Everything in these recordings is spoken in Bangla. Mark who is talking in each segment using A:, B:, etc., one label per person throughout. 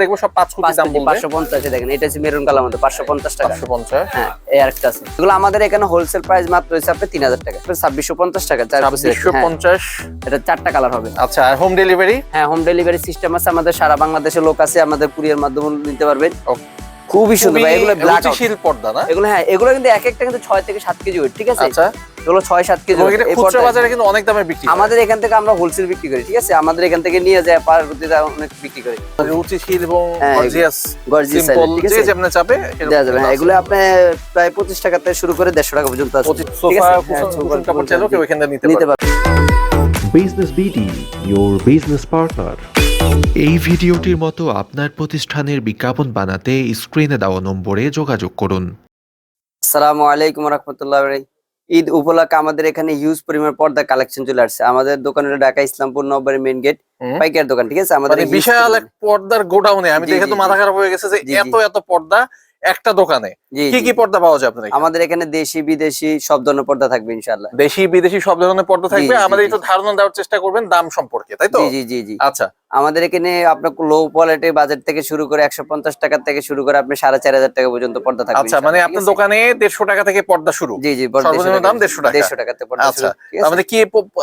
A: দেখব সব পাঁচ কোটি দাম বলবে।
B: পাঁচশো পঞ্চাশ দেখেন এটা হচ্ছে মেরুন কালার মধ্যে পাঁচশো পঞ্চাশ টাকা।
A: পাঁচশো পঞ্চাশ।
B: হ্যাঁ এই আরেকটা আছে। এগুলো আমাদের এখানে হোলসেল প্রাইস মাত্র হচ্ছে তিন হাজার টাকা। ছাব্বিশশো পঞ্চাশ টাকা চার piece এর।
A: ছাব্বিশশো
B: হ্যাঁ,
A: পঞ্চাশ।
B: এটা চারটা কালার হবে।
A: আচ্ছা আর হোম ডেলিভারি
B: হ্যাঁ হোম ডেলিভারি সিস্টেম আছে আমাদের সারা বাংলাদেশে লোক আছে আমাদের কুরিয়ার মাধ্যমে নিতে পারবেন. খুবই সুন্দর ভাই এগুলো ব্ল্যাক
A: পর্দা না?
B: এগুলো হ্যাঁ এগুলো কিন্তু এক একটা কিন্তু ছয় থেকে সাত কেজি ওয়েট ঠিক আছে?
A: আচ্ছা।
B: এগুলো ছয় সাত কেজি
A: খুচরা বাজারে কিন্তু অনেক দামে বিক্রি
B: আমাদের এখান থেকে আমরা হোলসেল বিক্রি করি ঠিক আছে? আমাদের এখান থেকে নিয়ে যায় পার অনেক বিক্রি করি।
A: রুচিশীল এবং
B: হ্যাঁ,
A: গর্জিয়াস
B: গর্জিয়াস ঠিক আছে?
A: যেমন চাপে
B: দেওয়া যাবে। হ্যাঁ এগুলো আপনি প্রায় পঁচিশ টাকা থেকে শুরু করে দেড়শো টাকা পর্যন্ত আছে।
A: পঁচিশ
B: ঠিক
A: সোফা
B: আছে?
A: কুশন
B: সোফা,
A: কুশন কাপড় চাইলেও কেউ এখান নিতে
B: নিতে
A: পারবে।
B: পারবে।
C: Business BD your business partner.
D: এই ভিডিওটির মতো আপনার প্রতিষ্ঠানের বিজ্ঞাপন বানাতে স্ক্রিনে দেওয়া নম্বরে যোগাযোগ করুন।
B: আসসালামু আলাইকুম রহমতুল্লাহ ঈদ উপলক্ষে আমাদের এখানে হিউজ পরিমাণ পর্দা কালেকশন চলে আসছে। আমাদের দোকান হলো Dhaka Islampur number main gate. পাইকার দোকান ঠিক আছে? আমাদের
A: মানে বিশাল এক পর্দার গোডাউনে আমি দেখে তো মাথা খারাপ হয়ে গেছে যে। এত এত পর্দা একটা দোকানে। কি কি পর্দা পাওয়া যায় আপনার
B: আমাদের এখানে দেশি বিদেশি সব ধরনের পর্দা থাকবে ইনশাআল্লাহ।
A: দেশি বিদেশি সব ধরনের পর্দা থাকবে। আমাদের একটু ধারণা দেওয়ার চেষ্টা করবেন দাম সম্পর্কে তাই তো?
B: জি জি জি
A: আচ্ছা।
B: আমাদের এখানে আপনার লো কোয়ালিটি বাজেট থেকে শুরু করে একশো পঞ্চাশ টাকা থেকে শুরু করে আপনি সাড়ে চার হাজার টাকা পর্যন্ত পর্দা থাকবে
A: আচ্ছা মানে আপনার দোকানে দেড়শো টাকা থেকে পর্দা শুরু।
B: জি জি
A: সর্বনিম্ন দাম 150 টাকা।
B: দেড়শো টাকাতে পর্দা
A: আচ্ছা? আমাদের কি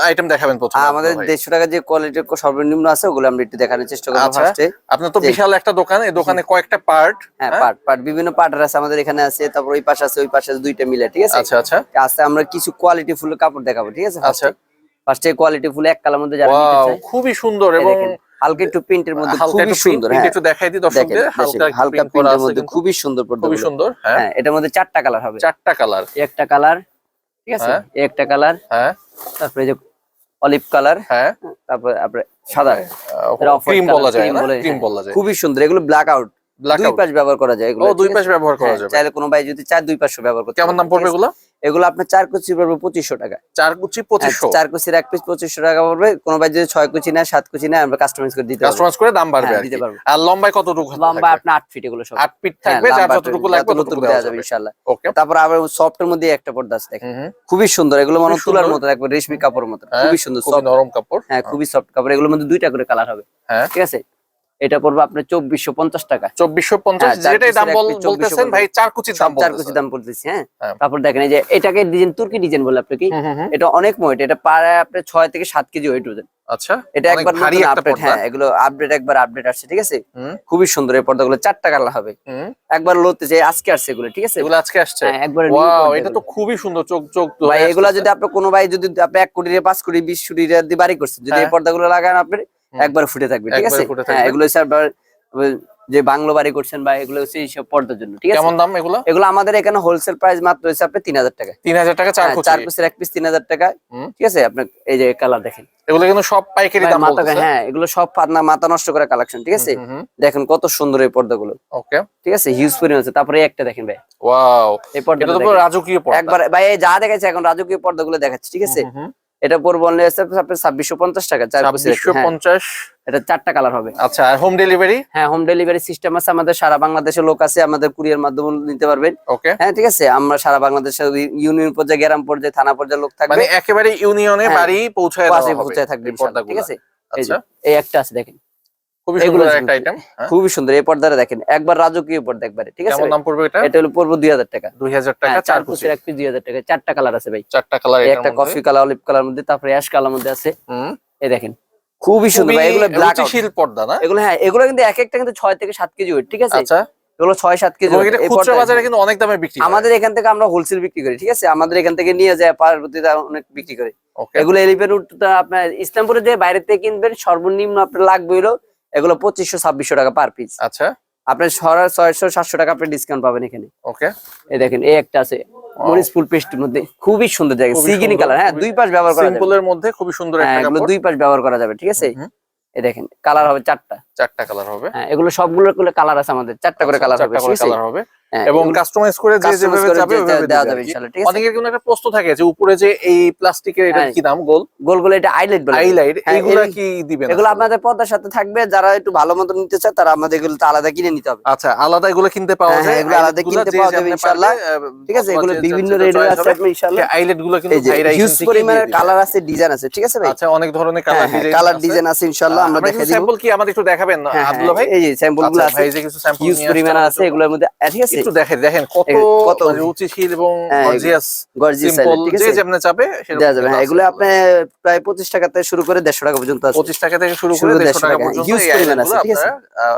A: আইটেম দেখাবেন প্রথমে?
B: আমাদের দেড়শো টাকা যে কোয়ালিটির সর্বনিম্ন আছে ওগুলো আমরা একটু দেখানোর চেষ্টা করব
A: আচ্ছা।
B: ফার্স্টে
A: আপনার তো বিশাল একটা দোকান এই দোকানে কয়েকটা পার্ট
B: হ্যাঁ পার্ট পার্ট বিভিন্ন পার্ট আছে আমাদের এখানে। আছে তারপর ওই পাশে আছে ওই পাশে আছে দুইটা মিলে ঠিক আছে?
A: আচ্ছা আচ্ছা।
B: আস্তে আমরা কিছু কোয়ালিটি ফুল কাপড় দেখাবো ঠিক আছে?
A: আচ্ছা।
B: ফার্স্টে কোয়ালিটি ফুল এক কালার মধ্যে যারা নিতে চায়।
A: খুবই সুন্দর এবং
B: হালকা একটু প্রিন্টের মধ্যে খুবই সুন্দর হ্যাঁ।
A: একটু দেখাই দিই দর্শকদের হালকা
B: হালকা প্রিন্টের মধ্যে খুবই সুন্দর পর্দা
A: খুবই সুন্দর হ্যাঁ।
B: হ্যাঁ এটার মধ্যে চারটা কালার হবে।
A: চারটা কালার।
B: একটা কালার ঠিক আছে?
A: হ্যাঁ।
B: একটা কালার
A: হ্যাঁ।
B: তারপরে এই যে অলিভ কালার
A: হ্যাঁ।
B: তারপরে আপনার সাদা।
A: ক্রিম বলা যায় ক্রিম
B: হ্যাঁ।
A: বলা যায়।
B: খুবই সুন্দর এগুলো ব্ল্যাক আউট দুই পাশ ব্যবহার করা যায় এগুলো
A: দুই পাশ ব্যবহার করা
B: হ্যাঁ,
A: যাবে।
B: চাইলে কোনো ভাই যদি চার দুই পাশও ব্যবহার করতে
A: কেমন দাম পড়বে এগুলো?
B: এগুলো আপনার চার কুচি পড়বে পঁচিশশো টাকা।
A: চার কুচি
B: হ্যাঁ,
A: পঁচিশশো
B: চার কুচির এক পিস পঁচিশশো টাকা পড়বে কোনো ভাই যদি ছয় কুচি নেয় সাত কুচি নেয় আমরা কাস্টমাইজ করে দিতে
A: কাস্টমাইজ করে দাম বাড়বে
B: হ্যাঁ, দিতে পারব।
A: আর লম্বায় কতটুকু
B: লম্বা আপনার আট ফিট এগুলো সব।
A: আট ফিট থাকবে যার
B: লম্বা
A: যতটুকু লাগবে ততটুকু
B: দেওয়া
A: দেওয়া
B: যাবে
A: যাবে। ওকে
B: তারপর আবার মধ্যে একটা পর্দা আছে দেখেন। খুবই সুন্দর এগুলো মানে তুলার মতো একবার রেশমি কাপড়ের মতো খুবই সুন্দর
A: নরম কাপড়।
B: হ্যাঁ খুবই সফট কাপড় এগুলোর মধ্যে দুইটা করে কালার হবে। ঠিক আছে? এটা পড়বে আপনার চব্বিশশো পঞ্চাশ টাকা।
A: চব্বিশশো পঞ্চাশ
B: হ্যাঁ,
A: যেটাই দাম
B: পিসের এক
A: বল-
B: পিস 2450
A: বলতেছেন ভাই চার কুচির দাম
B: চার কুচি দাম পড়তেছি হ্যাঁ?
A: হ্যাঁ।
B: তারপর দেখেন এই যে এটাকে ডিজাইন তুর্কি ডিজাইন বলে আপনি কি। এটা অনেক মোট এটা পাড়ে আপনার ছয় থেকে সাত কেজি ওয়েট ওজন।
A: আচ্ছা
B: এটা একবার
A: ভারী
B: আপডেট। হ্যাঁ এগুলো আপডেট একবার আপডেট আসছে ঠিক আছে? খুবই সুন্দর এই পর্দাগুলো চারটা কালার হবে। একবার লোতে যে আজকে আসছে এগুলো ঠিক আছে?
A: এগুলো আজকে আসছে।
B: হ্যাঁ একবার
A: ওয়াও এটা তো খুবই সুন্দর চোখ চোখ
B: ভাই এগুলা যদি আপনি কোনো ভাই যদি আপনি এক কোটি পাঁচ কোটি বিশ কোটি টাকা দিয়ে বাড়ি করছেন যদি এই। পর্দাগুলো লাগান আপনি। একবার ফুটে থাকবে ঠিক আছে? হ্যাঁ এগুলো হচ্ছে আপনার যে বাংলো বাড়ি করছেন বা এগুলো হচ্ছে এইসব পর্দার জন্য ঠিক আছে?
A: কেমন দাম এগুলো?
B: এগুলো আমাদের এখানে হোলসেল প্রাইস মাত্র হচ্ছে আপনি তিন হাজার টাকা।
A: তিন হাজার টাকা চার
B: হ্যাঁ, চার পিসের এক পিস তিন হাজার টাকা ঠিক আছে? আপনার এই যে কালার দেখেন।
A: এগুলো কিন্তু সব পাইকারি দাম
B: হ্যাঁ এগুলো সব পাতনা মাথা নষ্ট করা কালেকশন ঠিক আছে? দেখেন কত সুন্দর এই পর্দাগুলো।
A: ওকে
B: ঠিক আছে? হিউজ পরিমাণ আছে। তারপরে একটা দেখেন ভাই।
A: ওয়াও
B: এই পর্দা
A: রাজকীয় পর্দা।
B: একবার ভাই যা দেখাচ্ছে এখন রাজকীয় পর্দাগুলো দেখাচ্ছে ঠিক আছে? এটা পড়ব অনলি আপনার ছাব্বিশশো পঞ্চাশ টাকা
A: ছাব্বিশশো
B: হ্যাঁ,
A: পঞ্চাশ?
B: এটা চারটা কালার হবে।
A: আচ্ছা হোম ডেলিভারি
B: হ্যাঁ হোম ডেলিভারি সিস্টেম আছে আমাদের সারা বাংলাদেশের লোক আছে আমাদের কুরিয়ার মাধ্যমে নিতে পারবেন।
A: ওকে
B: হ্যাঁ ঠিক আছে? আমরা সারা বাংলাদেশের ইউনিয়ন পর্যায়ে গ্রাম পর্যায়ে থানা পর্যায়ে লোক থাকবে।
A: মানে একেবারে ইউনিয়নে
B: হ্যাঁ,
A: বাড়ি পৌঁছায়
B: পৌঁছায় থাকবে ঠিক আছে?
A: আচ্ছা।
B: এই একটা আছে দেখেন।
A: খুবই সুন্দর
B: এই পর্দাটা দেখেন একবার রাজকীয় পর্দা একবারে ঠিক আছে
A: দাম পড়বে এটা?
B: এটা হলো পড়ব দুই হাজার টাকা।
A: দুই হাজার টাকা
B: হ্যাঁ,
A: চার
B: চার এক পিস দুই হাজার টাকা চারটা কালার আছে ভাই।
A: চারটা কালার
B: একটা কফি কালার অলিভ কালার মধ্যে তারপরে অ্যাশ কালার মধ্যে আছে। এই দেখেন খুবই সুন্দর ভাই এগুলো ব্ল্যাক
A: রুচিশীল পর্দা না?
B: এগুলো হ্যাঁ এগুলো কিন্তু এক একটা কিন্তু ছয় থেকে সাত কেজি ওয়েট ঠিক আছে?
A: আচ্ছা।
B: এগুলো ছয় সাত কেজি
A: খুচরা বাজারে কিন্তু অনেক দামে বিক্রি
B: আমাদের এখান থেকে আমরা হোলসেল বিক্রি করি ঠিক আছে? আমাদের এখান থেকে নিয়ে যায় পার প্রতিটা অনেক বিক্রি করি. এগুলো এলিভেন আপনার ইসলামপুরে যে বাইরে থেকে কিনবেন সর্বনিম্ন আপনার লাগবে হলো এগুলো পঁচিশশো ছাব্বিশশো টাকা পার পিস
A: আচ্ছা।
B: আপনার সরা ছয়শো সাতশো টাকা আপনি ডিসকাউন্ট পাবেন এখানে।
A: ওকে
B: এই দেখেন এই একটা আছে। মরিচ ফুল পেস্টের মধ্যে খুবই সুন্দর জায়গা সিগিনি কালার হ্যাঁ দুই পাশ ব্যবহার করা
A: সিম্পলের মধ্যে খুবই সুন্দর
B: হ্যাঁ
A: একটা
B: এগুলো
A: কাপড়।
B: দুই পাশ ব্যবহার করা যাবে ঠিক আছে। এই দেখেন কালার হবে চারটা।
A: চারটা কালার হবে।
B: হ্যাঁ এগুলো সবগুলো কালার আছে আমাদের চারটা করে কালার হবে
A: কালার হবে।
B: হ্যাঁ,
A: এবং কাস্টমাইজ করে যে যেভাবে যাবে ওইভাবে
B: দেওয়া যাবে। ইনশাল্লাহ ঠিক আছে?
A: অনেকের কিন্তু একটা প্রশ্ন থাকে যে উপরে যে এই প্লাস্টিকের এটা
B: হ্যাঁ।
A: কি নাম গোল?
B: গোল গোল এটা আইলাইট বলে
A: হাইলাইট
B: হ্যাঁ,
A: এইগুলা
B: এই-
A: কি দিবেন
B: এগুলো আপনাদের পর্দার সাথে থাকবে যারা একটু ভালো মতো নিতে চায় তারা আমাদের এগুলো আলাদা কিনে নিতে হবে।
A: আচ্ছা আলাদা এগুলো কিনতে পাওয়া
B: হ্যাঁ,
A: যায়।
B: হ্যাঁ, এগুলো আলাদা কিনতে পাওয়া যাবে
A: আহ,
B: ঠিক আছে এগুলো বিভিন্ন
A: choice
B: আছে আপনি ইনশাআল্লাহ
A: eyelet গুলো কিন্তু
B: এই
A: ভাইরা থেকেই
B: পরিমাণের কালার আছে ডিজাইন আছে ঠিক আছে ভাই?
A: আচ্ছা অনেক ধরনের
B: হ্যাঁ
A: কালার
B: হ্যাঁ
A: ডিজাইন
B: কালার ডিজাইন আছে ইনশাআল্লাহ আমরা
A: আমরা
B: দেখে
A: কিছু
B: দিব।
A: স্যাম্পল কি আমাদের একটু দেখাবেন
B: হ্যাঁ,
A: আব্দুল্লাহ ভাই?
B: হ্যাঁ, এই যে স্যাম্পলগুলো
A: আচ্ছা,
B: আছে
A: ভাই যে কিছু স্যাম্পল
B: হিউজ পরিমাণ আছে এগুলোর মধ্যে ঠিক আছে
A: একটু দেখেন দেখেন কত
B: কত
A: মানে রুচিশীল এবং
B: হ্যাঁ,
A: গর্জিয়াস
B: গর্জিয়াস ঠিক
A: যে
B: আছে? যাবে। হ্যাঁ এগুলো আপনি প্রায় পঁচিশ টাকা থেকে শুরু করে দেড়শো টাকা পর্যন্ত আছে।
A: পঁচিশ টাকা থেকে শুরু করে
B: করে
A: দেড়শো টাকা পর্যন্ত
B: পরিমাণ আছে, ঠিক আছে?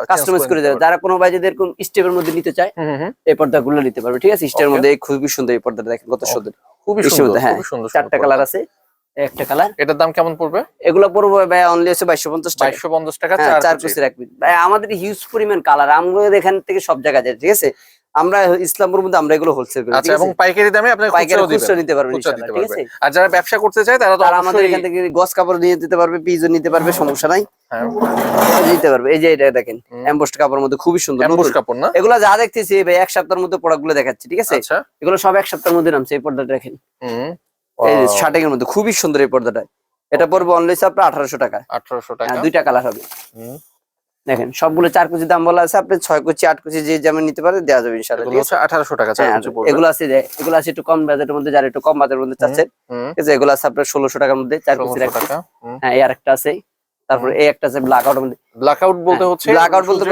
B: কাস্টমাইজ করে দেবে। যারা কোনো ভাই যদি এরকম স্টেপের মধ্যে নিতে চায় এই পর্দাগুলো নিতে পারবে ঠিক আছে? স্টেপের মধ্যে খুবই সুন্দর এই পর্দাটা দেখেন কত সুন্দর।
A: খুবই সুন্দর
B: হ্যাঁ, চারটা কালার আছে একটা কালার।
A: এটার দাম কেমন পড়বে?
B: এগুলো পড়বে ভাই অনলি বাইশশো পঞ্চাশ টাকা।
A: বাইশশো পঞ্চাশ টাকা
B: হ্যাঁ,
A: চার
B: ভাই আমাদের হিউজ পরিমাণ কালার আমাদের এখান থেকে সব জায়গায় যায় ঠিক আছে? আমরা ইসলামপুর মধ্যে আমরা এগুলো হোলসেল করি
A: আচ্ছা এবং পাইকারি দামে আপনি
B: পাইকারি খুচরা নিতে পারবেন ইনশাআল্লাহ, ঠিক আছে?
A: আর যারা ব্যবসা করতে চায় তারা তো
B: আমাদের এখান থেকে গস কাপড় নিয়ে দিতে পারবে পিজও নিতে পারবে সমস্যা নাই।
A: হ্যাঁ।
B: নিতে পারবে এই যে এটা দেখেন। এমবোস্ট কাপড়ের মধ্যে খুবই সুন্দর নতুন।
A: কাপড় না?
B: এগুলো যা দেখতেছি ভাই এক সপ্তাহের মধ্যে প্রোডাক্টগুলো দেখাচ্ছি ঠিক আছে?
A: আচ্ছা।
B: এগুলো সব এক সপ্তাহের মধ্যে নামছে এই পর্দাটা দেখেন।
A: হুম।
B: এই শার্টিং এর মধ্যে খুবই সুন্দর এই পর্দাটা। এটা পড়বে অনলি আপনার আঠারোশো টাকা।
A: আঠারোশো
B: হ্যাঁ,
A: টাকা
B: দুইটা কালার হবে।
A: হুম।
B: দেখেন সবগুলো চার কুচি দাম বলা আছে আপনি ছয় কুচি আট কুচি যে যেমন নিতে পারে দেওয়া যাবে ইনশাআল্লাহ।
A: আঠারোশো টাকা
B: হ্যাঁ, এগুলো আছে এগুলো আছে একটু কম বাজেটের মধ্যে যারা একটু কম বাজেটের মধ্যে চাচ্ছে
A: হুম।
B: ঠিক আছে এগুলো আছে আপনার ষোলোশো টাকার মধ্যে চার কুচি হ্যাঁ এই আরেকটা আছে তারপরে এই একটা আছে ব্ল্যাক আউটের মধ্যে।
A: ব্ল্যাক আউট বলতে হচ্ছে
B: ব্ল্যাক আউট বলতে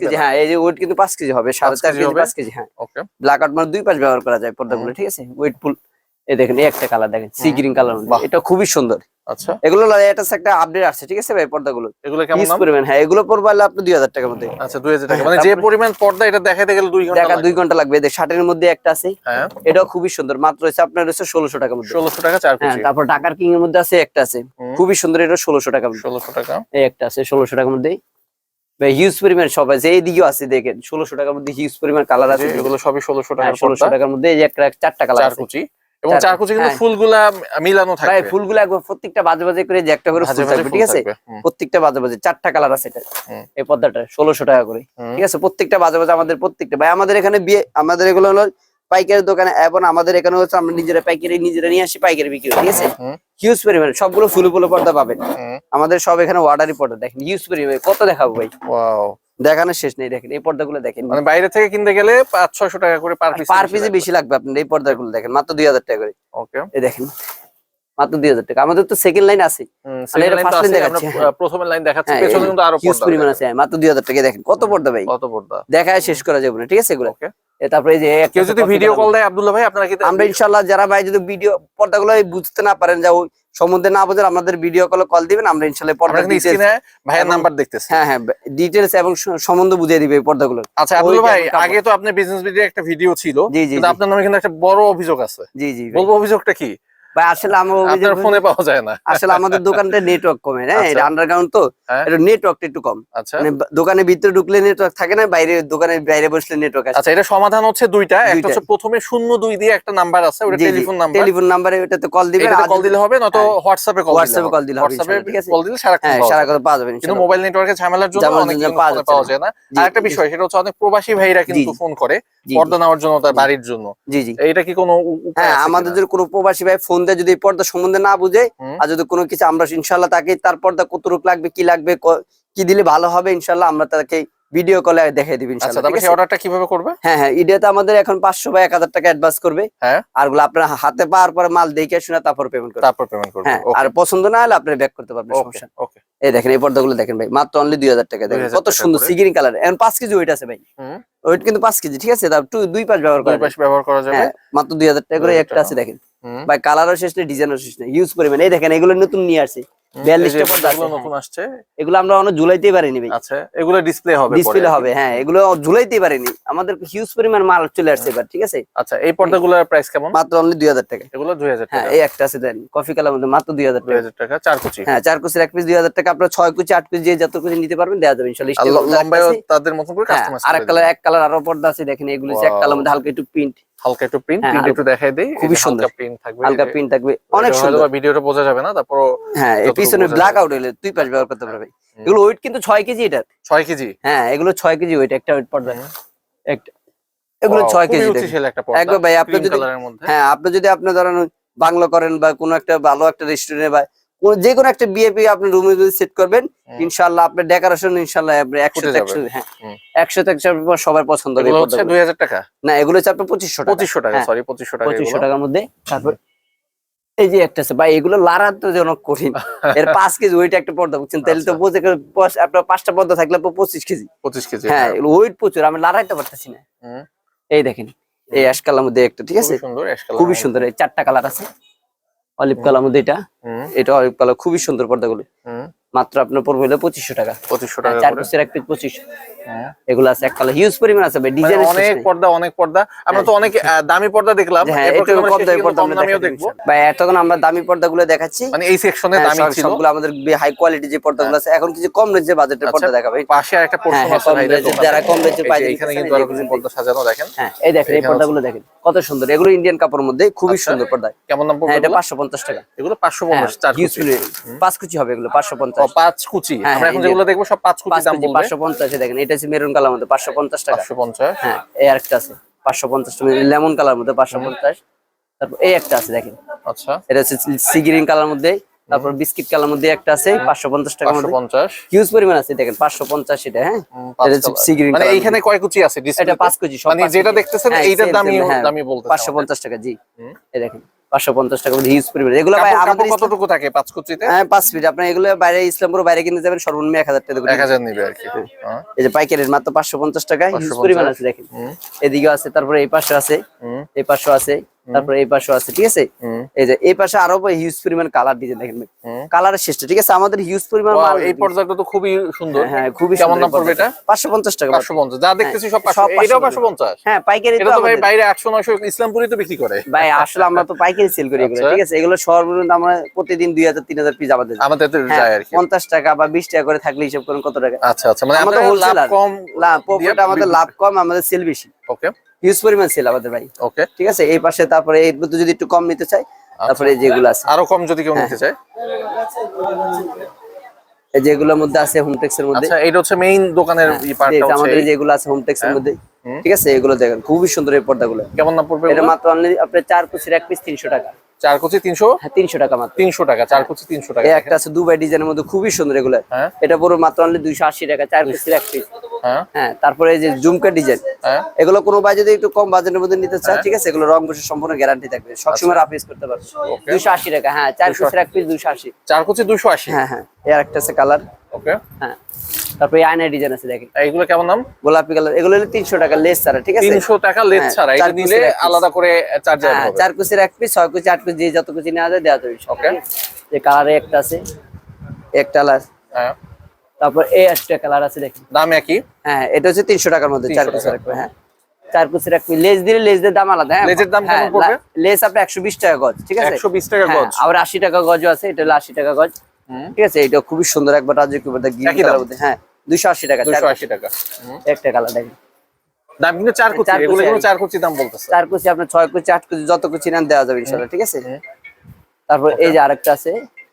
B: কেজি হ্যাঁ এই যে ওয়েট কিন্তু পাঁচ কেজি হবে
A: কেজি
B: কেজি হ্যাঁ।
A: ওকে
B: ব্ল্যাক আউট মানে দুই পাশ ব্যবহার করা যায় পর্দাগুলো ঠিক আছে? ওয়েট ফুল এই দেখেন এই একটা কালার দেখেন সি গ্রিন কালার এটা খুবই সুন্দর।
A: আচ্ছা।
B: এগুলো একটা আপডেট আসছে ঠিক আছে ভাই পর্দাগুলো?
A: এগুলো কেমন দাম?
B: করবেন হ্যাঁ এগুলো পড়বে আপনি দুই হাজার টাকার মধ্যে।
A: আচ্ছা টাকা।
B: হ্যাঁ,
A: মানে যে পরিমাণ পর্দা এটা দেখাতে গেলে ঘণ্টা
B: দেখা ঘণ্টা লাগবে। দেখ শার্টের মধ্যে একটা আছে
A: হ্যাঁ।
B: এটাও খুবই সুন্দর। মাত্র হচ্ছে আপনার হচ্ছে ষোলোশো টাকার মধ্যে।
A: ষোলোশো টাকা চার
B: হ্যাঁ তারপর ঢাকার কিং এর মধ্যে আছে একটা আছে। খুবই সুন্দর এটা
A: টাকা।
B: এই একটা আছে ষোলোশো টাকার মধ্যে। হিউজ পরিমাণ সব আছে। এইদিকেও আছে দেখেন। ষোলোশো টাকার মধ্যে হিউজ পরিমাণ কালার আছে।
A: এগুলো সবই ষোলোশো টাকা
B: ষোলোশো টাকার মধ্যে এই যে একটা চারটা কালার আছে।
A: এবং
B: চার-
A: চার কুচি কিন্তু
B: হ্যাঁ।
A: ফুলগুলা মিলানো
B: ভাই
A: থাকবে।
B: ফুলগুলো একবার প্রত্যেকটা বাজে বাজে করে যে একটা করে ফুল থাকবে ঠিক আছে? প্রত্যেকটা বাজে বাজে চারটা কালার আছে এটা। এই পর্দাটা ষোলোশো টাকা করে ঠিক আছে? প্রত্যেকটা বাজে বাজে আমাদের প্রত্যেকটা। ভাই আমাদের এখানে বিয়ে আমাদের এগুলো হলো পাইকারি দোকানে এবং আমাদের এখানে হচ্ছে আমরা নিজেরা পাইকারি নিজেরা নিয়ে আসি পাইকারি বিক্রি করি, ঠিক আছে। হিউজ পরিমাণে সবগুলো ফুল ফুল পর্দা পাবেন। আমাদের সব এখানে ওয়াটারি পর্দা দেখেন হিউজ পরিমাণে। কত দেখাবো ভাই. দেখানোর শেষ নেই দেখেন এই পর্দাগুলো দেখেন।
A: মানে বাইরে থেকে কিনতে গেলে পাঁচ ছয়শো টাকা করে পার পিস
B: পার পিসে বেশি লাগবে আপনার এই পর্দাগুলো দেখেন মাত্র দুই হাজার টাকা করে।
A: ওকে
B: এই দেখেন মাত্র দুই হাজার টাকা। আমাদের তো সেকেন্ড লাইন আছে।
A: প্রথমের লাইন দেখাচ্ছে
B: হ্যাঁ,
A: পেছনে কিন্তু আরও
B: হিউজ পরিমাণ আছে। হ্যাঁ, মাত্র দুই হাজার টাকা দেখেন কত পর্দা ভাই?
A: কত পর্দা?
B: দেখায় শেষ করা যাবে না ঠিক আছে এগুলো? তারপরে এই যে
A: কেউ যদি ভিডিও কল দেয় আব্দুল্লাহ ভাই আপনারা কি
B: আমরা ইনশাল্লাহ যারা ভাই যদি ভিডিও পর্দাগুলো বুঝতে না পারেন যে ওই সম্বন্ধে না বোঝেন আমাদের ভিডিও কলে কল দিবেন আমরা ইনশাল্লাহ পর্দা
A: ভাইয়ের নাম্বার দেখতেছি।
B: হ্যাঁ হ্যাঁ ডিটেলস এবং সম্বন্ধ বুঝিয়ে দিবে এই পর্দাগুলো।
A: আচ্ছা
B: আব্দুল
A: ভাই আগে তো আপনার বিজনেস ভিডিও একটা ভিডিও ছিল কিন্তু আপনার নামে কিন্তু একটা বড় অভিযোগ আছে।
B: জি জি
A: বলব অভিযোগটা কি?
B: ভাই আসলে আমার
A: ফোনে পাওয়া যায় না।
B: আসলে আমাদের দোকানটা নেটওয়ার্ক কমে হ্যাঁ। এটা আন্ডারগ্রাউন্ড তো। এটা নেটওয়ার্কটা একটু কম। মানে দোকানের ভিতরে ঢুকলে নেটওয়ার্ক থাকে না বাইরে দোকানের বাইরে বসলে নেটওয়ার্ক আসে।
A: আচ্ছা এটা সমাধান হচ্ছে দুইটা। একটা হচ্ছে প্রথমে শূন্য দুই দিয়ে একটা নাম্বার আছে ওটা টেলিফোন নাম্বার
B: টেলিফোন নাম্বারে ওটাতে কল দিবেন
A: এটাতে কল দিলে হবে নয়তো। হোয়াটসঅ্যাপে কল
B: হোয়াটসঅ্যাপে call দিলে হবে।
A: হোয়াটসঅ্যাপে
B: ইনশাআল্লাহ, ঠিক আছে?
A: কল দিলে সারাক্ষণ
B: সারা কথা পাওয়া যাবে
A: কিন্তু মোবাইল নেটওয়ার্কের ঝামেলার জন্য অনেক
B: পাওয়া।
A: যায় না। আর একটা বিষয় সেটা হচ্ছে অনেক প্রবাসী ভাইরা কিন্তু ফোন করে পর্দা নেওয়ার জন্য তার বাড়ির জন্য।
B: জি জি।
A: এইটা কি কোনো
B: হ্যাঁ আমাদের যদি কোনো প্রবাসী ভাই ফোন দেয় যদি পর্দা সম্বন্ধে না বুঝে আর যদি কোনো কিছু আমরা ইনশাল্লাহ তাকে তার পর্দা কতটুক লাগবে কি লাগবে কি দিলে ভালো হবে ইনশাল্লাহ আমরা তাকে ভিডিও কলে দেখে দিবেন
A: আচ্ছা তারপরে সেই অর্ডারটা কীভাবে করবে?
B: হ্যাঁ হ্যাঁ ইডিয়াতে আমাদের এখন পাঁচশো বা এক হাজার টাকা অ্যাডভান্স করবে।
A: হ্যাঁ।
B: আরগুলো আপনার হাতে পাওয়ার পরে মাল দেখে শুনে তারপর পেমেন্ট করবে।
A: তারপর পেমেন্ট করবে।
B: হ্যাঁ আর পছন্দ না হলে আপনি ব্যাক করতে পারবেন
A: ওকে
B: সমস্যা
A: ওকে
B: এই দেখেন এই পর্দাগুলো দেখেন ভাই মাত্র অনলি দুই হাজার টাকা দেখেন।
A: 2000
B: কত সুন্দর। সিগিরিং কালার এখন পাঁচ কেজি ওয়েট আছে ভাই।
A: হুম।
B: ওয়েট কিন্তু পাঁচ কেজি ঠিক আছে? তার টু- দুই পাঁচ ব্যবহার
A: দুই
B: করা
A: পাশে ব্যবহার করা যাবে।
B: হ্যাঁ মাত্র দুই হাজার টাকা করে একটা আছে দেখেন। ভাই কালারও শেষ নেই ডিজাইনও শেষ নেই। ইউজ পরিমাণ এই দেখেন এগুলো নতুন নিয়ে আসছে। পর্দা আছে, হ্যাঁ।
A: নতুন আসছে।
B: এগুলো আমরা অনেক ঝুলাইতেই পারিনি ভাই।
A: আচ্ছা এগুলো ডিসপ্লে হবে
B: ডিসপ্লে হবে হ্যাঁ এগুলো ঝুলাইতেই পারিনি। আমাদের হিউজ পরিমাণ মাল চলে আসছে এবার ঠিক আছে?
A: আচ্ছা এই পর্দাগুলোর প্রাইস কেমন?
B: মাত্র অনলি দুই হাজার টাকা।
A: এগুলো
B: হ্যাঁ এই একটা আছে দেন কফি কালার মধ্যে মাত্র টাকা।
A: চার কুচি।
B: হ্যাঁ চার কুচির এক পিস দুই হাজার টাকা আপনার ছয় কুচি আট কুচি যে যত কুচি নিতে পারবেন যাবে
A: তাদের মতো করে
B: হ্যাঁ,
A: কাস্টমাইজ
B: আর এক কালার এক কালার আরও পর্দা আছে দেখেন এগুলো এক কালার মধ্যে হালকা একটু প্রিন্ট
A: হালকা একটু প্রিন্ট
B: হ্যাঁ,
A: প্রিন্ট একটু দেখাই দেই।
B: খুবই সুন্দর।
A: প্রিন্ট থাকবে
B: হালকা প্রিন্ট থাকবে। অনেক সুন্দর।
A: ভিডিওটা বোঝা যাবে না তারপর
B: হ্যাঁ পিছনে ব্ল্যাক আউট হলে তুই পাশ ব্যবহার করতে পারবে। এগুলো ওয়েট কিন্তু ছয় কেজি এটা।
A: ছয় কেজি?
B: হ্যাঁ এগুলো ছয় কেজি ওয়েট একটা ওয়েট
A: হুম।
B: একটা এগুলো
A: Wow,
B: ছয় কেজি একবার ভাই, আপনি যদি- হ্যাঁ আপনি যদি আপনি ধরেন বাংলা করেন বা কোনো একটা ভালো একটা রেস্টুরেন্টে বা যে কোনো একটা বিএপি আপনি রুমে যদি সেট করবেন ইনশাল্লাহ আপনার ডেকোরেশন ইনশাল্লাহ একশো হ্যাঁ। একশো একশো সবার পছন্দ।
A: দুই হাজার টাকা?
B: না এগুলো হচ্ছে আপনার পঁচিশশো টাকা।
A: পঁচিশশো টাকা
B: হ্যাঁ,
A: সরি পঁচিশশো টাকা
B: পঁচিশশো। টাকার মধ্যে তারপর এই যে একটা আছে ভাই এগুলো লারাত্মজনক কঠিন। এর পাঁচ কেজি ওইটা একটা পর্দা বুঝছেন? তাহলে তো
A: আচ্ছা।
B: বুঝে গেলে আপনার পাঁচটা পর্দা থাকলে আপনার পঁচিশ কেজি।
A: পঁচিশ কেজি
B: হ্যাঁ ওয়েট প্রচুর আমি লারাইতে পারতেছি না। এই দেখেন এই অ্যাশ কালার মধ্যে একটা ঠিক আছে?
A: খুবই সুন্দর
B: এই চারটা কালার আছে। অলিভ কালার মধ্যে এটা। এটা অলিভ কালার খুবই সুন্দর পর্দাগুলো। মাত্র আপনার পড়বে হলো পঁচিশশো টাকা।
A: পঁচিশশো
B: হ্যাঁ,
A: টাকা
B: চার পিসের এক পিস পঁচিশ
A: হ্যাঁ।
B: এগুলো আছে এক কালার হিউজ পরিমাণ আছে ভাই
A: মানে
B: ডিজাইন
A: অনেক পর্দা অনেক পর্দা। আমরা তো অনেক দামি পর্দা দেখলাম।
B: হ্যাঁ
A: আমরা
B: দামি পর্দা দেখাবো। ভাই এতক্ষণ আমরা দামি পর্দাগুলো দেখাচ্ছি।
A: মানে এই সেকশনে
B: হ্যাঁ,
A: দামি ছিল।
B: সবগুলো আমাদের হাই কোয়ালিটি যে পর্দাগুলো আছে এখন কিছু কম রেঞ্জের বাজেটের পর্দা
A: আচ্ছা।
B: দেখাবে
A: পাশে একটা
B: হ্যাঁ, হ্যাঁ,
A: আছে ভাইদের
B: যারা কম
A: এই যে এখানে কিন্তু
B: আরও
A: কিছু
B: দেখেন।
A: পর্দা সাজানো দেখেন।
B: হ্যাঁ এই দেখেন এই পর্দাগুলো দেখেন কত সুন্দর। এগুলো ইন্ডিয়ান কাপড়ের মধ্যে খুবই
A: আচ্ছা।
B: সুন্দর পর্দা।
A: কেমন দাম পড়বে
B: হ্যাঁ এটা
A: এগুলো?
B: পাঁচশো পঞ্চাশ টাকা।
A: এগুলো পাঁচশো
B: হ্যাঁ,
A: পঞ্চাশ চার
B: huge
A: কুচি।
B: পরিমাণ। পাঁচ কুচি হবে এগুলো পাঁচশো
A: ও,
B: পঞ্চাশ।
A: পাঁচ কুচি।
B: হ্যাঁ,
A: আমরা এখন
B: হ্যাঁ,
A: যেগুলো দেখব সব পাঁচ কুচি দাম বলবে।
B: পাঁচশো পঞ্চাশে দেখেন এটা হচ্ছে মেরুন কালার মধ্যে পাঁচশো পঞ্চাশ টাকা।
A: পাঁচশো পঞ্চাশ?
B: হ্যাঁ এই আরেকটা আছে পাঁচশো পঞ্চাশ টাকা লেমন কালার মধ্যে পাঁচশো পঞ্চাশ। তারপর এই একটা আছে দেখেন।
A: আচ্ছা।
B: এটা হচ্ছে সি গ্রিন কালার মধ্যে তারপর বিস্কিট কালার মধ্যে একটা আছে পাঁচশো পঞ্চাশ টাকার মধ্যে।
A: পঞ্চাশ।
B: হিউজ পরিমাণ আছে দেখেন পাঁচশো পঞ্চাশ এটা হ্যাঁ? এটা হচ্ছে
A: colour। মানে এইখানে কয় কুচি আছে
B: এটা
A: তে?
B: পাঁচ কেজি
A: মানে যেটা। দেখতেছেন
B: হ্যাঁ,
A: এইটার
B: same,
A: দামি
B: হ্যাঁ,
A: দামি বলতে
B: পাঁচশো পঞ্চাশ টাকা জি। এই দেখেন। পাঁচশো পঞ্চাশ টাকা হিউজ পরিমাণ। এগুলো ভাই আমাদের
A: কতটুকু থাকে পাঁচ কুচিতে?
B: হ্যাঁ পাঁচ ফিট আপনার এগুলো বাইরে ইসলামপুর বাইরে কিনতে যাবেন সর্বনিম্ন এক হাজার টাকা
A: এক হাজার নিবে আর কি। হ্যাঁ।
B: এই যে পাইকারের মাত্র পাঁচশো পঞ্চাশ টাকা হিউজ পরিমাণ আছে দেখেন। এদিকেও আছে তারপরে এই পাশে আছে। এই পাশে আছে। তারপরে এই পাশে আছে ঠিক আছে? এই যে এই পাশে আরও হিউজ পরিমাণ কালার ডিজাইন দেখেন। কালারের শেষ ঠিক আছে? আমাদের হিউজ পরিমাণ মাল
A: এই পর্যাটা তো খুবই সুন্দর।
B: হ্যাঁ, হ্যাঁ খুবই
A: কেমন দাম পড়বে এটা?
B: পাঁচশো পঞ্চাশ টাকা
A: পাঁচশো পঞ্চাশ যা দেখতেছি সব পাঁচশো
B: সব
A: এটাও
B: 550 হ্যাঁ পাইকারি তো
A: ভাই বাইরে আটশো নয়শো ইসলামপুরি তো বিক্রি করে।
B: ভাই আসলে আমরা তো পাইকারি সেল করি এগুলো
A: আচ্ছা।
B: ঠিক আছে? এগুলো সর্বনিম্ন আমরা প্রতিদিন দুই হাজার তিন হাজার পিস আমাদের
A: আমাদের তো
B: হ্যাঁ,
A: যায় আর কি।
B: পঞ্চাশ টাকা বা বিশ টাকা করে থাকলে হিসাব করেন কত টাকা।
A: আচ্ছা আচ্ছা মানে
B: আমাদের
A: আমাদের লাভ কম
B: লাভ প্রফিট আমাদের লাভ কম আমাদের সেল বেশি।
A: ওকে
B: হিউজ পরিমাণ সেল আমাদের ভাই।
A: ওকে
B: ঠিক আছে? এই পাশে তারপরে এর মধ্যে যদি একটু কম নিতে চাই
A: আচ্ছা।
B: তারপরে এই যেগুলো আছে।
A: আরও কম যদি
B: হ্যাঁ।
A: কেউ নিতে চায়?
B: এই যেগুলোর মধ্যে আছে হোমটেক্স এর মধ্যে।
A: আচ্ছা এটা হচ্ছে মেইন দোকানের ই পার্টটা
B: আমাদের যেগুলো আছে হোমটেক্স এর
A: হ্যাঁ।
B: মধ্যে। ঠিক আছে? এগুলো দেখেন খুবই সুন্দর এই পর্দাগুলো।
A: কেমন দাম পড়বে
B: এটা মাত্র অনলি আপনার চার পিসের এক পিস তিনশো টাকা।
A: চার কুচি তিনশো?
B: হ্যাঁ তিনশো টাকা মাত্র।
A: তিনশো টাকা চার কুচি তিনশো টাকা।
B: একটা আছে দুবাই ডিজাইনের মধ্যে খুবই সুন্দর এগুলো।
A: হ্যাঁ।
B: এটা পুরো মাত্র অনলি দুইশো আশি টাকা চার কুচির এক পিস
A: হ্যাঁ।
B: হ্যাঁ তারপরে এই যে জুমকা ডিজাইন।
A: হ্যাঁ।
B: এগুলো কোনো ভাই যদি একটু কম বাজেটের মধ্যে নিতে চায়। ঠিক আছে এগুলো রং বসে সম্পূর্ণ গ্যারান্টি থাকবে। সবসময় ইউজ করতে পারবে. দুইশো আশি টাকা হ্যাঁ চার কুচির এক পিস দুইশো আশি।
A: চার কুচি দুশো আশি।
B: হ্যাঁ হ্যাঁ এর একটা আছে কালার
A: ওকে
B: হ্যাঁ। তারপরে এই আয়নার ডিজাইন আছে দেখেন।
A: এইগুলো কেমন দাম?
B: গোলাপি কালার এগুলো হলো তিনশো টাকা লেস ছাড়া ঠিক আছে?
A: তিনশো টাকা লেট
B: হ্যাঁ,
A: ছাড়া এটা নিলে। আলাদা করে
B: হ্যাঁ চার কুচির এক পিস ছয় কুচি আট কুচি যে যত কুচি নেওয়া যায় দেওয়া যাবে
A: Okay.
B: যে কালারে একটা আছে একটা কালার।
A: হ্যাঁ।
B: তারপর এই একটা কালার আছে দেখেন।
A: দাম একই?
B: হ্যাঁ এটা হচ্ছে তিনশো টাকার মধ্যে চার কুচির এক হ্যাঁ। চার এক piece। লেস দিলে দাম আলাদা হ্যাঁ?
A: লেজের দাম কেমন পড়বে?
B: লেস একশো বিশ টাকা গজ ঠিক আছে?
A: একশো বিশ টাকা গজ।
B: আবার আশি টাকা গজও আছে এটা হলো আশি টাকা গজ। ঠিক আছে? এটা খুবই সুন্দর একবার? কালার মধ্যে হ্যাঁ দুইশো আশি টাকা
A: দুশো। আশি টাকা।
B: একটা কালার দেখেন।
A: দাম কিন্তু চার কুচি এগুলো চার কুচি দাম বলতেছে।
B: চার কুচি আপনার ছয় কুচি আট কুচি যত কুচি নেন দেওয়া যাবে ইনশাল্লাহ ঠিক আছে? তারপর এই যে আরেকটা আছে।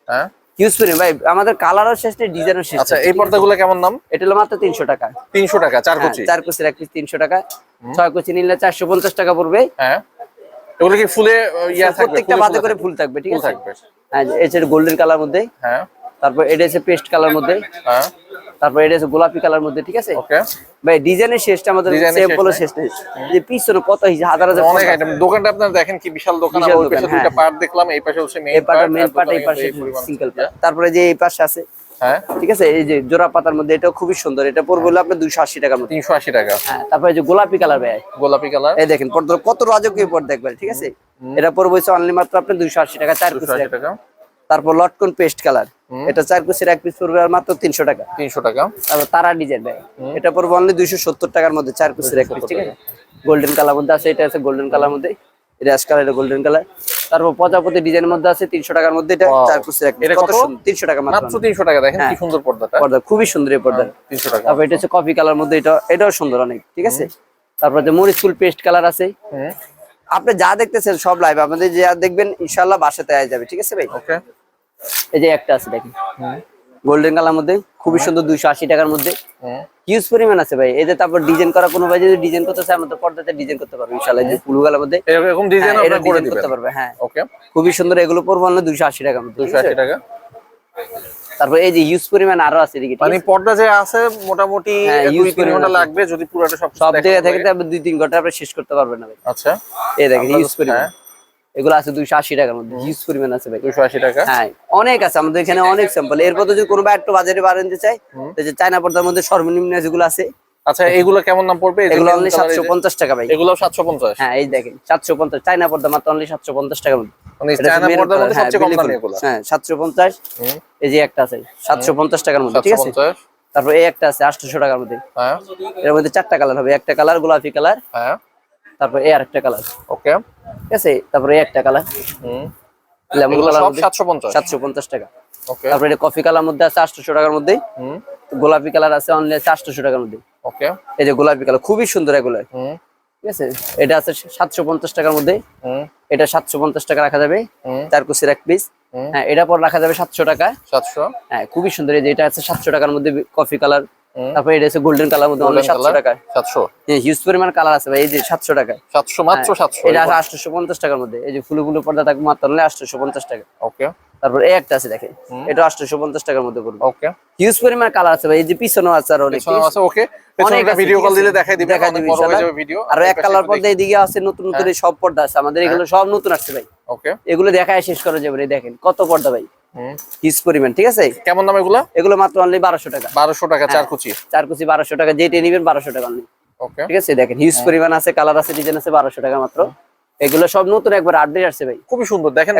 A: হ্যাঁ।
B: হিউজ পরিমাণ। ভাই আমাদের কালারও শেষ নেই ডিজাইনও শেষ
A: আচ্ছা। এই পর্দাগুলো কেমন দাম?
B: এটা হলো মাত্র তিনশো টাকা।
A: তিনশো টাকা চার
B: হ্যাঁ,
A: কুচি।
B: চার কুচির এক পিস তিনশো টাকা। ছয় কুচি নিলে চারশো পঞ্চাশ টাকা পড়বে।
A: হ্যাঁ। এগুলো কি ফুলে ইয়া থাকবে
B: প্রত্যেকটা বাদে করে? ফুল থাকবে ঠিক আছে?
A: থাকবে।
B: হ্যাঁ এটা গোল্ডেন কালার মধ্যে।
A: হ্যাঁ।
B: তারপর এটা হচ্ছে পেস্ট কালার মধ্যে।
A: হ্যাঁ।
B: তারপর এটা হচ্ছে গোলাপি কালার মধ্যে ঠিক আছে?
A: ওকে
B: ভাই ডিজাইনের শেষটা আমাদের
A: ডিজাইনের শেষ নেই।
B: যে পিছনে কত হাজার হাজার
A: অনেক আইটেম দোকানটা আপনারা দেখেন কি বিশাল দোকান। পাশে
B: হ্যাঁ।
A: পার্ট দেখলাম এই পাশে হচ্ছে মেইন
B: পার্ট পার্ট এই পাশে সিঙ্গেল তারপরে যে এই পাশে আছে
A: হ্যাঁ।
B: ঠিক আছে? এই যে জোড়া পাতার মধ্যে এটাও খুবই সুন্দর। এটা পড়বে হলো আপনার দুইশো আশি টাকার মধ্যে
A: তিনশো আশি টাকা।
B: হ্যাঁ তারপরে এই যে গোলাপি কালার ভাই।
A: গোলাপি কালার।
B: এই দেখেন পর্দা কত রাজকীয় পর্দা একবার ঠিক আছে? এটা পড়বে হচ্ছে অনলি মাত্র আপনার দুইশো আশি টাকা চার
A: টাকা।
B: তারপর লটকন পেস্ট কালার। এটা চার কুচির এক পিস পড়বে আর মাত্র তিনশো টাকা।
A: তিনশো টাকা।
B: তারপর তারা ডিজাইন ভাই। এটা পড়বে অনলি দুইশো সত্তর টাকার মধ্যে চার কুচির এক পিস ঠিক আছে? গোল্ডেন কালার মধ্যে আছে এটা আছে গোল্ডেন কালার মধ্যে। এটা অ্যাশ কালার এটা গোল্ডেন কালার তারপর প্রজাপতি ডিজাইনের মধ্যে আছে তিনশো টাকার মধ্যে এটা. চার কুচির এক কত? তিনশো টাকা মাত্র।
A: তিনশো টাকা দেখেন কি
B: হ্যাঁ।
A: সুন্দর পর্দাটা।
B: পর্দা খুবই সুন্দর এই পর্দা।
A: তিনশো টাকা।
B: তারপর এটা হচ্ছে কফি কালার মধ্যে এটা এটাও সুন্দর অনেক ঠিক আছে? তারপর যে মরিচ ফুল পেস্ট কালার আছে।
A: হুম।
B: আপনি যা দেখতেছেন সব লাইভ আপনাদের যা দেখবেন ইনশাল্লাহ বাসাতে আয় যাবে ঠিক আছে ভাই?
A: ওকে
B: এই যে একটা আছে দেখেন। গোল্ডেন কালার মধ্যে খুবই সুন্দর দুইশো আশি টাকার মধ্যে। হিউজ পরিমাণ আছে ভাই। এই যে তারপর ডিজাইন করা কোনো ভাই যদি ডিজাইন করতে চায় আমাদের পর্দাতে ডিজাইন করতে পারবে ইনশাআল্লাহ। এই যে ব্লু কালার মধ্যে।
A: এরকম ডিজাইন
B: হ্যাঁ,
A: আপনারা করে দিবেন।
B: করতে পারবে হ্যাঁ।
A: ওকে।
B: খুবই সুন্দর এগুলো পড়ব হলো দুইশো আশি টাকার মধ্যে
A: দুশো আশি টাকা।
B: তারপর এই যে হিউজ পরিমাণ আরও আছে এদিকে
A: মানে পর্দা যে আছে মোটামুটি
B: হ্যাঁ,
A: ঘণ্টা
B: পরিমাণ
A: লাগবে যদি পুরোটা সব
B: সব জায়গায় থেকে দুই তিন ঘণ্টা আপনি শেষ করতে পারবেন না ভাই।
A: আচ্ছা।
B: এই দেখেন হিউজ পরিমাণ।
A: হ্যাঁ।
B: এগুলো আছে দুইশো আশি টাকার মধ্যে হিউজ পরিমাণ আছে ভাই।
A: দুশো আশি টাকা?
B: হ্যাঁ অনেক আছে আমাদের এখানে অনেক স্যাম্পল এরপর যদি কোনো একটু বাজারে আনতে চাই যে চায়না পর্দার মধ্যে সর্বনিম্ন যেগুলো আছে।
A: আচ্ছা এগুলো কেমন দাম পড়বে?
B: এগুলো অনলি টাকা ভাই। হ্যাঁ এই দেখেন সাতশো পঞ্চাশ। চায়না পর্দা মাত্র অনলি মধ্যে।
A: মানে চায়না পর্দার মধ্যে সবচেয়ে কম
B: হ্যাঁ,
A: দামি এগুলো।
B: হ্যাঁ সাতশো পঞ্চাশ।
A: হুম।
B: এই যে একটা আছে সাতশো পঞ্চাশ টাকার মধ্যে ঠিক আছে? তারপর এই একটা আছে আটশোশো টাকার মধ্যে।
A: হ্যাঁ।
B: এর মধ্যে চারটা কালার হবে একটা কালার গোলাপি কালার
A: হ্যাঁ।
B: তারপর এই আরেকটা কালার
A: ওকে
B: ঠিক আছে? তারপরে একটা কালার
A: হুম।
B: লেমন কালার
A: সব সাতশো পঞ্চাশ।
B: সাতশো পঞ্চাশ টাকা।
A: ওকে
B: তারপরে এটা কফি কালার মধ্যে আছে আটশোশো টাকার মধ্যে
A: হুম।
B: গোলাপি কালার আছে অনলি আছে আটশোশো টাকার মধ্যে
A: ওকে
B: এই যে গোলাপি কালার খুবই সুন্দর এগুলো।
A: হুম।
B: ঠিক আছে? এটা আছে সাতশো পঞ্চাশ টাকার মধ্যে
A: হুম।
B: এটা সাতশো পঞ্চাশ টাকা রাখা যাবে। চার কুচির এক পিস হ্যাঁ এটা পর রাখা যাবে সাতশো টাকা।
A: সাতশো।
B: হ্যাঁ খুবই সুন্দর। এই যে এটা আছে সাতশো টাকার মধ্যে কফি কালার। তারপরে এটা আছে গোল্ডেন কালার মধ্যে অনলি
A: golden
B: সাতশো
A: colour,
B: টাকা
A: সাতশো
B: হিউজ পরিমাণ কালার আছে ভাই এই যে সাতশো টাকা
A: সাতশো মাত্র সাতশো
B: এটা আছে আটশোশো পঞ্চাশ টাকার মধ্যে। এই যে ফুলো ফুলো পর্দা থাকে মাত্র অনলি আটশোশো পঞ্চাশ টাকা।
A: ওকে
B: তারপর এই একটা আছে দেখেন। এটা আটশোশো পঞ্চাশ টাকার মধ্যে পড়বে
A: ওকে
B: হিউজ পরিমাণ কালার আছে ভাই এই যে পিছনেও আছে আর অনেক আছে?
A: ওকে পেছনে
B: অনেক
A: ভিডিও কল দিলে দেখাই দিবে
B: দেখাই দিবে
A: হয়ে ভিডিও
B: আর এক কালার পর্দা এদিকে আছে নতুন নতুন সব পর্দা আছে। আমাদের এগুলো সব নতুন আসছে ভাই।
A: ওকে
B: এগুলো দেখায় শেষ করা যাবে দেখেন। কত পর্দা ভাই। হিউজ পরিমাণ ঠিক আছে?
A: কেমন দাম এগুলা?
B: এগুলো মাত্র অনলি বারোশো টাকা।
A: বারোশো টাকা চার কুচি।
B: চার কুচি বারোশো টাকা যেটা নিবেন বারোশো টাকা অনলি
A: ওকে
B: ঠিক আছে? দেখেন হিউজ পরিমাণ আছে কালার আছে ডিজাইন আছে বারোশো টাকা মাত্র। এগুলো সব নতুন একবার আপডেট আসছে ভাই।
A: খুবই সুন্দর দেখেন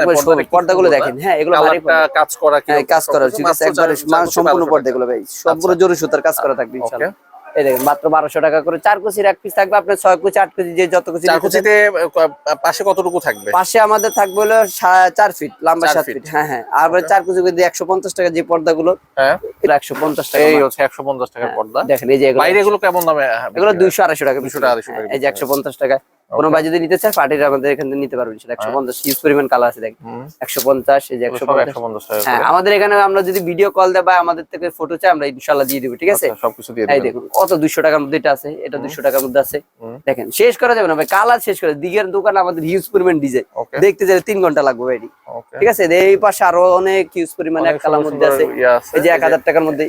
B: পর্দাগুলো দেখেন, হ্যাঁ, এগুলো
A: কালারটা
B: পর্দা।
A: কাজ করা
B: হ্যাঁ কাজ করা ঠিক আছে একবারে সম্পূর্ণ পর্দা এগুলো ভাই। সবগুলো জরি সুতার কাজ করা থাকবে ইনশাআল্লাহ। এই দেখেন মাত্র বারোশো টাকা করে। চার কুচির এক পিস থাকবে আপনার ছয় কুচি আট কুচি যে যত কুচি।
A: কুচিতে পাশে কতটুকু থাকবে?
B: পাশে আমাদের থাকবে হলো চার ফিট লম্বা সাত
A: ফিট।
B: হ্যাঁ হ্যাঁ। আর চার কুচি করে একশো পঞ্চাশ টাকা যে পর্দাগুলো
A: হ্যাঁ।
B: একশো পঞ্চাশ টাকা
A: এই হচ্ছে একশো পঞ্চাশ টাকার পর্দা।
B: দেখেন এই যে
A: বাইরে এগুলো কেমন দামে হ্যাঁ,
B: এগুলো দুইশো আড়াইশো টাকা
A: 200 টাকা, 200 টাকা
B: হ্যাঁ, এই যে একশো পঞ্চাশ টাকা কোনো ভাই যদি নিতে চায় পার্টির আমাদের এখান থেকে নিতে পারবেন সেটা একশো পঞ্চাশ। হিউজ পরিমাণ কালার আছে দেখেন।
A: হুম।
B: একশো পঞ্চাশ এই যে একশো পঞ্চাশ। হ্যাঁ আমাদের এখানে আমরা যদি ভিডিও কল দেয় বা আমাদের থেকে ফটো চাই আমরা ইনশাল্লাহ দিয়ে দেবো ঠিক আছে?
A: আচ্ছা, সবকিছু দিয়ে
B: এই দেখুন কত দুইশো টাকার মধ্যে এটা আছে এটা দুইশো টাকার মধ্যে আছে। দেখেন শেষ করা যাবে না ভাই কালার শেষ করে দিঘের দোকান আমাদের হিউজ পরিমাণ ডিজাইন দেখতে গেলে তিন ঘণ্টা লাগবে ভাই ঠিক আছে? এই পাশে আরও অনেক হিউজ পরিমাণে এক কালার মধ্যে আছে।
A: ইয়ে আছে,
B: এই যে এক হাজার টাকার মধ্যে।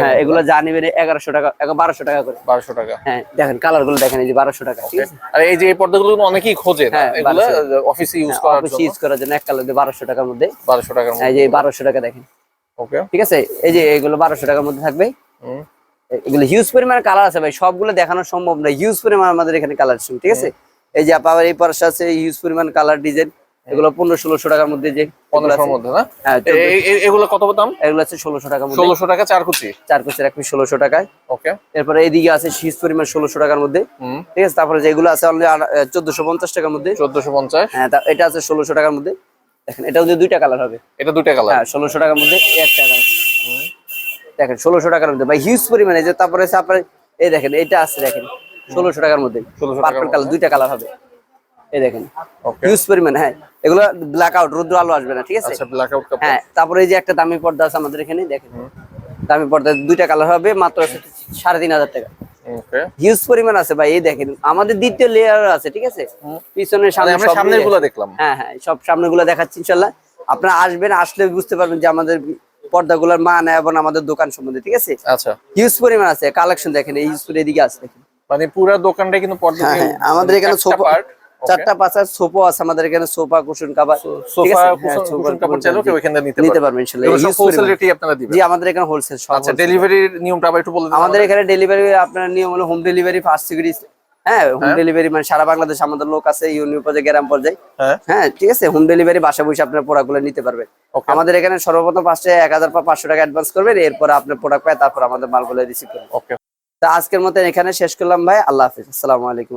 B: হ্যাঁ এগুলো যা নিবেন এগারোশো টাকা বারোশো টাকা করে।
A: বারোশো টাকা।
B: হ্যাঁ দেখেন কালারগুলো দেখেন এই যে বারোশো টাকা ঠিক আছে?
A: আর এই যে এই পর্দাগুলো অনেকেই খোঁজে না? এগুলো
B: 1200
A: অফিসে ইউজ করার
B: অফিস ইউজ করার জন্য এক কালার দিয়ে বারোশো টাকার মধ্যে।
A: বারোশো টাকার
B: এই যে বারোশো টাকা দেখেন।
A: ওকে
B: ঠিক আছে? এই যে এগুলো বারোশো টাকার মধ্যে থাকবে। এগুলো হিউজ পরিমাণে কালার আছে ভাই। সবগুলো দেখানো সম্ভব না। হিউজ পরিমাণ আমাদের এখানে কালার ঠিক আছে? এই যে আবার এই পাশে আছে হিউজ পরিমাণ কালার ডিজাইন এগুলো পনেরো ষোলোশো টাকার মধ্যে যে এগুলো
A: পনেরোশোর মধ্যে না?
B: হ্যাঁ
A: এগুলো কত দাম?
B: এগুলো আছে ষোলোশো মধ্যে।
A: ষোলোশো টাকা চার কুচি?
B: চার কোচের এক পিস ষোলোশো টাকায়।
A: ওকে।
B: এরপরে এইদিকে আছে পরিমাণ ষোলোশো টাকার মধ্যে। ঠিক আছে তারপরে যেগুলো আছে চোদ্দশো পঞ্চাশ টাকার মধ্যে।
A: চোদ্দশো পঞ্চাশ।
B: হ্যাঁ এটা আছে ষোলোশো টাকার মধ্যে। দেখেন এটা যদি দুইটা কালার হবে।
A: এটা দুইটা কালার
B: হ্যাঁ ষোলোশো টাকার মধ্যে এই একটা কালার দেখেন ষোলোশো টাকার মধ্যে। ভাই হিউজ পরিমাণে। যে তারপরে আপনার এই দেখেন এটা আছে দেখেন ষোলোশো টাকার মধ্যে।
A: 1600
B: পার্পল কালার দুইটা কালার হবে। এই দেখেন। হিউজ পরিমাণে হ্যাঁ। এগুলো ব্ল্যাক আউট রুদ্র আলো আসবে না ঠিক আছে?
A: আচ্ছা ব্ল্যাক আউট
B: হ্যাঁ তারপরে এই যে একটা দামি পর্দা আছে আমাদের এখানে দেখেন। দামি পর্দা দুইটা কালার হবে মাত্র সাড়ে তিন হাজার টাকা। হিউজ পরিমাণ আছে ভাই এই দেখেন। আমাদের দ্বিতীয় লেয়ার আছে ঠিক আছে? পিছনে
A: মানে
B: সামনে
A: সামনেরগুলো দেখলাম।
B: হ্যাঁ হ্যাঁ সব সামনে গুলো দেখাচ্ছি ইনশাল্লাহ। আপনারা আসবেন আসলে বুঝতে পারবেন যে আমাদের পর্দাগুলোর মান এবং আমাদের দোকান সম্বন্ধে ঠিক আছে?
A: আচ্ছা।
B: হিউজ পরিমাণ আছে কালেকশন দেখেন এই হিউজ এদিকে আছে দেখেন।
A: মানে পুরো দোকানটা কিন্তু পর্দা
B: হ্যাঁ আমাদের এখানে সোফা? চারটা পাঁচটা সোফা আছে আমাদের এখানে সোফা কুশন কাভার ঠিক
A: সোফা
B: হ্যাঁ,
A: কুশন কাপড় চাইলেও কেউ। নিতে
B: নিতে পারবেন
A: হোলসেল
B: পরিমাণ।
A: আপনারা দিবেন।
B: জি আমাদের এখানে হোলসেল
A: আচ্ছা ডেলিভারির নিয়মটা আবার একটু বলে দিন
B: আমাদের এখানে ডেলিভারি আপনার নিয়ম হলো হোম ডেলিভারি ফার্স্ট সিকিউরিটি হ্যাঁ হোম ডেলিভারি মানে সারা বাংলাদেশ আমাদের লোক আছে ইউনিয়ন পর্যায়ে গ্রাম পর্যায়ে।
A: হ্যাঁ।
B: হ্যাঁ ঠিক আছে? হোম ডেলিভারি বাসা বসে আপনার প্রোডাক্টগুলো নিতে পারবেন আমাদের এখানে সর্বপ্রথম ফার্স্টে এক হাজার পাঁচশো টাকা অ্যাডভান্স করবেন এরপর আপনার প্রোডাক্ট পায় তারপর আমাদের মালগুলো রিসিভ করবেন।
A: ওকে
B: তা আজকের মতো এখানে শেষ করলাম ভাই আল্লাহ হাফিজ। আসসালামু আলাইকুম।